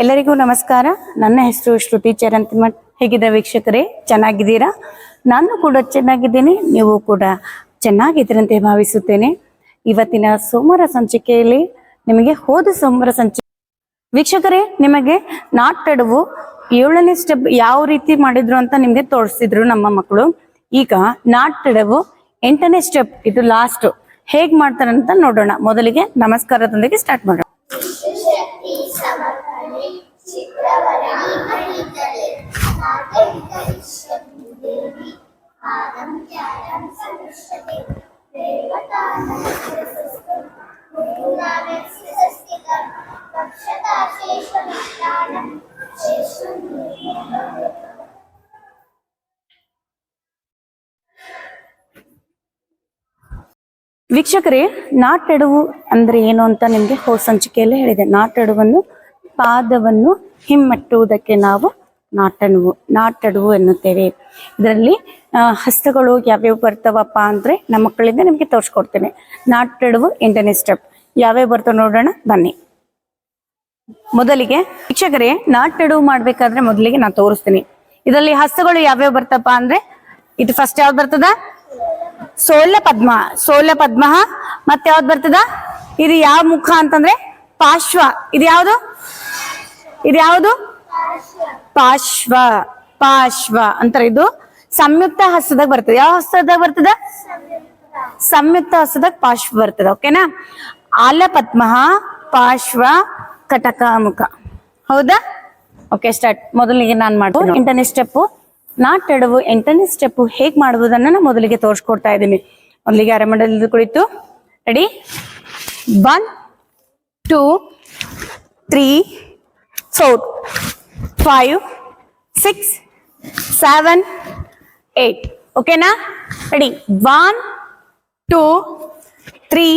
ಎಲ್ಲರಿಗೂ ನಮಸ್ಕಾರ. ನನ್ನ ಹೆಸರು ಶ್ರುತಿ ಚರಂತಿಮಠ್ ಹೇಗಿದೆ ವೀಕ್ಷಕರೇ? ಚೆನ್ನಾಗಿದ್ದೀರಾ? ನಾನು ಕೂಡ ಚೆನ್ನಾಗಿದ್ದೀನಿ. ನೀವು ಕೂಡ ಚೆನ್ನಾಗಿದ್ದೀರಂತೆ ಭಾವಿಸುತ್ತೇನೆ. ಇವತ್ತಿನ ಸೋಮವಾರ ಸಂಚಿಕೆಯಲ್ಲಿ ನಿಮಗೆ ಹೋದ ಸೋಮವಾರ ಸಂಚಿಕೆ ವೀಕ್ಷಕರೇ, ನಿಮಗೆ ನಾಟಡುವು ಏಳನೇ ಸ್ಟೆಪ್ ಯಾವ ರೀತಿ ಮಾಡಿದ್ರು ಅಂತ ನಿಮಗೆ ತೋರಿಸಿದ್ರು ನಮ್ಮ ಮಕ್ಕಳು. ಈಗ ನಾಟಡವು ಎಂಟನೇ ಸ್ಟೆಪ್, ಇದು ಲಾಸ್ಟ್ ಹೇಗ್ ಮಾಡ್ತಾರೆ ಅಂತ ನೋಡೋಣ. ಮೊದಲಿಗೆ ನಮಸ್ಕಾರದೊಂದಿಗೆ ಸ್ಟಾರ್ಟ್ ಮಾಡೋಣ. ವೀಕ್ಷಕರೇ ನಾಟೆಡುವು ಅಂದ್ರೆ ಏನು ಅಂತ ನಿಮ್ಗೆ ಹೋದ ಸಂಚಿಕೆಯಲ್ಲಿ ಹೇಳಿದೆ. ನಾಟೆಡುವನ್ನು ಪಾದವನ್ನು ಹಿಮ್ಮೆಟ್ಟುವುದಕ್ಕೆ ನಾವು ನಾಟನುವು, ನಾಟಡುವು ಎನ್ನುತ್ತೇವೆ. ಇದರಲ್ಲಿ ಹಸ್ತಗಳು ಯಾವ್ಯಾವ ಬರ್ತವಪ್ಪ ಅಂದ್ರೆ ನಮ್ಮ ಮಕ್ಕಳಿಂದ ನಿಮಗೆ ತೋರಿಸ್ಕೊಡ್ತೇನೆ. ನಾಟಡುವು ಎಂಟನೇ ಸ್ಟೆಪ್ ಯಾವ್ಯಾವ ಬರ್ತಾವ ನೋಡೋಣ, ಬನ್ನಿ. ಮೊದಲಿಗೆ ಶಿಕ್ಷಕರೇ ನಾಟಡುವು ಮಾಡ್ಬೇಕಾದ್ರೆ ಮೊದಲಿಗೆ ನಾನು ತೋರಿಸ್ತೀನಿ. ಇದರಲ್ಲಿ ಹಸ್ತಗಳು ಯಾವ್ಯಾವ ಬರ್ತಪ್ಪ ಅಂದ್ರೆ, ಇದು ಫಸ್ಟ್ ಯಾವ್ದು ಬರ್ತದ? ಸೋಲ್ಯ ಪದ್ಮ ಸೋಲ್ಯ ಪದ್ಮ, ಮತ್ತೆ ಯಾವ್ದು ಬರ್ತದ? ಇದು ಯಾವ ಮುಖ ಅಂತಂದ್ರೆ ಪಾರ್ಶ್ವ. ಇದು ಯಾವುದು? ಇದು ಯಾವುದು? ಪಾರ್ಶ್ವ ಪಾಶ್ವ ಅಂತಾರೆ ಇದು. ಸಂಯುಕ್ತ ಹಸ್ತದಾಗ ಬರ್ತದೆ. ಯಾವ ಹಸ್ತದಾಗ ಬರ್ತದ? ಸಂಯುಕ್ತ ಹಸ್ತದಾಗ ಪಾಶ್ವ ಬರ್ತದ ಓಕೆನಾ ಆಲ ಪದ್ಮ ಪಾಶ್ವ ಕಟಕ ಮುಖ ಹೌದಾ? ಓಕೆ ಸ್ಟಾರ್ಟ್ ಮೊದಲಿಗೆ ನಾನು ಮಾಡ್ತೀನಿ ಎಂಟನೇ ಸ್ಟೆಪ್ ನಾಟೆಡವು ಎಂಟನೇ ಸ್ಟೆಪ್ ಹೇಗ್ ಮಾಡುವುದನ್ನ ನಾನು ಮೊದಲಿಗೆ ತೋರಿಸ್ಕೊಡ್ತಾ ಇದ್ದೀನಿ. ಮೊದಲಿಗೆ ಅರೆಮಂಡಲದ ಕುಳಿತು. Ready one two three four five six seven eight ಓಕೆನಾ ready one two three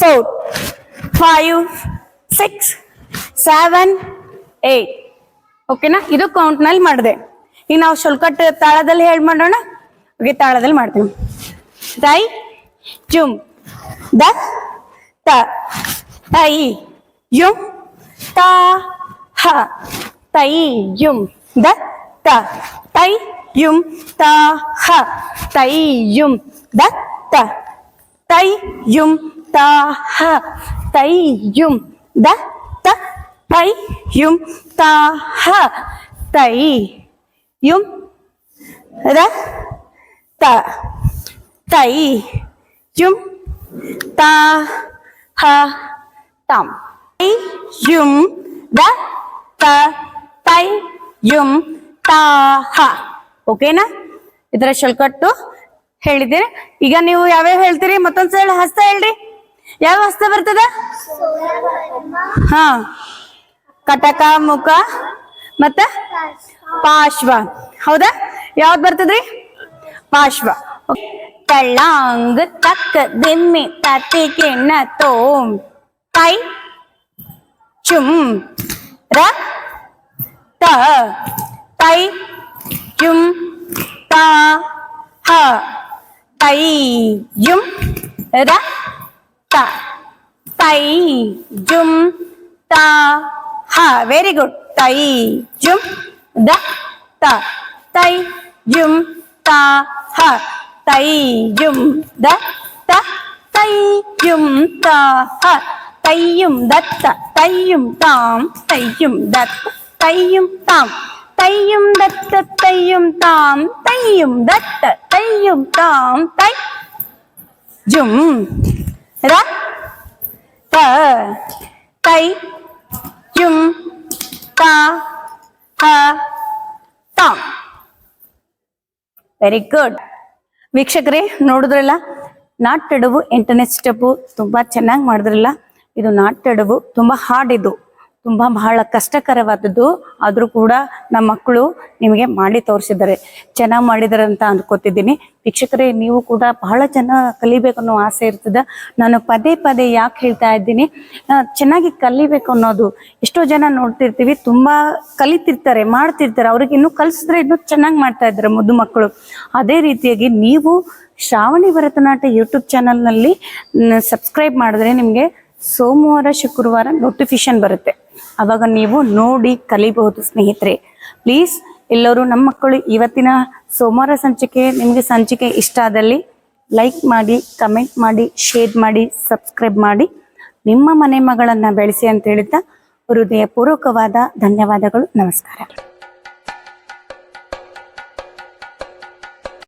four five six seven eight ಓಕೆನಾ ಇದು ಕೌಂಟ್ನಲ್ಲಿ ಮಾಡಿದೆ. ಈಗ ನಾವು ಶುಲ್ಕಟ್ ತಾಳದಲ್ಲಿ ಹೇಳಿ ಮಾಡೋಣ? ಓಕೆ ತಾಳದಲ್ಲಿ ಮಾಡ್ತೀವಿ ತೈ ಜುಮ್ ದ, ತ, ತೈ ಯುಮ್ ತ, ಹ. ತೈ ಯುಮ್ ದ ತ ತೈ ಯುಮ್ ತ ಹ ತೈ ಯುಮ್ ದ ತ ತೈ ಯುಮ್ ತ ಹ ತೈ ಯುಮ್ ದ ತ ತೈ ಯುಮ್ ತ ಹ ತೈ ಯುಮ್ ತ ಹ ಓಕೆನಾ ಇದರ ಶುಲ್ಕಟ್ಟು ಹೇಳಿದ್ದೀರಿ. ಈಗ ನೀವು ಯಾವ್ಯಾವ ಹೇಳ್ತೀರಿ? ಮತ್ತೊಂದ್ಸಲ ಹಸ್ತ ಹೇಳ್ರಿ. ಯಾವ ಹಸ್ತ ಬರ್ತದ? ಹಾ. ಕಟಕ, ಮುಖ, ಮತ್ತ ಪಾಶ್ವ. ಹೌದಾ? ಯಾವ್ದು ಬರ್ತದ್ರಿ? ಪಾಶ್ವ. ತಳ್ಳಾಂಗ್ ತಕ್ಕ ದಿಮ್ಮಿ ತತ್ತಿ ಕಿಣ್ಣ ತೋಂ. ತೈ ಚುಮ್ ರ ತ ತೈ ಚುಮ್ ತ ಹ ತೈ ಯುಂ ರ ತ ತೈ ಜುಂ ತ ಹ ವೆರಿ ಗುಡ್ ತೈ ಜುಂ ದ ತ ತೈ ಜುಂ ತ ಹ ತೈ ಜುಂ ದ ತ ತೈ ಜುಂ ತ ಹ ತೈಯುಂ தையும் ತೈಯುಂ ತಾಂ தாம் ದತ್ತ தத்த ತಾಂ ತೈಯುಂ ದತ್ತ ತೈಯುಂ ತಾಂ த தை ತೈಯುಂ தா ಹ ತಾಂ ವೆರಿ ಗುಡ್ ವೀಕ್ಷಕರೇ, ನೋಡಿದ್ರಲ್ಲ? ನಾಟಡವು ಎಂಟನೇ ಸ್ಟೆಪ್ಪು ತುಂಬಾ ಚೆನ್ನಾಗಿ ಮಾಡಿದ್ರಲ್ಲ? ಇದು ನಾಟಡವು ತುಂಬಾ ಹಾರ್ಡ್ ಇದು. ತುಂಬಾ ಬಹಳ ಕಷ್ಟಕರವಾದದ್ದು. ಆದರೂ ಕೂಡ ನಮ್ಮ ಮಕ್ಕಳು ನಿಮಗೆ ಮಾಡಿ ತೋರಿಸಿದ್ದಾರೆ. ಚೆನ್ನಾಗಿ ಮಾಡಿದಾರೆ ಅಂತ ಅಂದ್ಕೋತಿದ್ದೀನಿ ವೀಕ್ಷಕರೇ, ನೀವು ಕೂಡ ಬಹಳ ಚೆನ್ನಾಗಿ ಕಲಿಬೇಕು ಅನ್ನೋ ಆಸೆ ಇರ್ತದ. ನಾನು ಪದೇ ಪದೇ ಯಾಕೆ ಹೇಳ್ತಾ ಇದ್ದೀನಿ ಚೆನ್ನಾಗಿ ಕಲಿಬೇಕು ಅನ್ನೋದು. ಎಷ್ಟೋ ಜನ ನೋಡ್ತಿರ್ತೀವಿ, ತುಂಬಾ ಕಲಿತಿರ್ತಾರೆ, ಮಾಡ್ತಿರ್ತಾರೆ. ಅವ್ರಿಗೆ ಇನ್ನೂ ಕಲಿಸಿದ್ರೆ ಇನ್ನೂ ಚೆನ್ನಾಗಿ ಮಾಡ್ತಾ ಇದ್ದಾರೆ ಮುದ್ದು ಮಕ್ಕಳು. ಅದೇ ರೀತಿಯಾಗಿ ನೀವು ಶ್ರಾವಣಿ ಭರತನಾಟ್ಯ ಯೂಟ್ಯೂಬ್ ಚಾನಲ್ನಲ್ಲಿ ಸಬ್ಸ್ಕ್ರೈಬ್ ಮಾಡಿದ್ರೆ ನಿಮಗೆ ಸೋಮವಾರ, ಶುಕ್ರವಾರ ನೋಟಿಫಿಕೇಶನ್ ಬರುತ್ತೆ. ಅವಾಗ ನೀವು ನೋಡಿ ಕಲಿಬಹುದು ಸ್ನೇಹಿತರೆ. ಪ್ಲೀಸ್ ಎಲ್ಲರೂ ನಮ್ಮ ಮಕ್ಕಳು ಇವತ್ತಿನ ಸೋಮವಾರ ಸಂಚಿಕೆ ನಿಮಗೆ ಸಂಚಿಕೆ ಇಷ್ಟ ಆದಲ್ಲಿ ಲೈಕ್ ಮಾಡಿ ಕಮೆಂಟ್ ಮಾಡಿ ಶೇರ್ ಮಾಡಿ ಸಬ್ಸ್ಕ್ರೈಬ್ ಮಾಡಿ. ನಿಮ್ಮ ಮನೆ ಮಗಳನ್ನು ಬೆಳೆಸಿ ಅಂತ ಹೇಳ್ತಾ ಹೃದಯಪೂರ್ವಕವಾದ ಧನ್ಯವಾದಗಳು. ನಮಸ್ಕಾರ.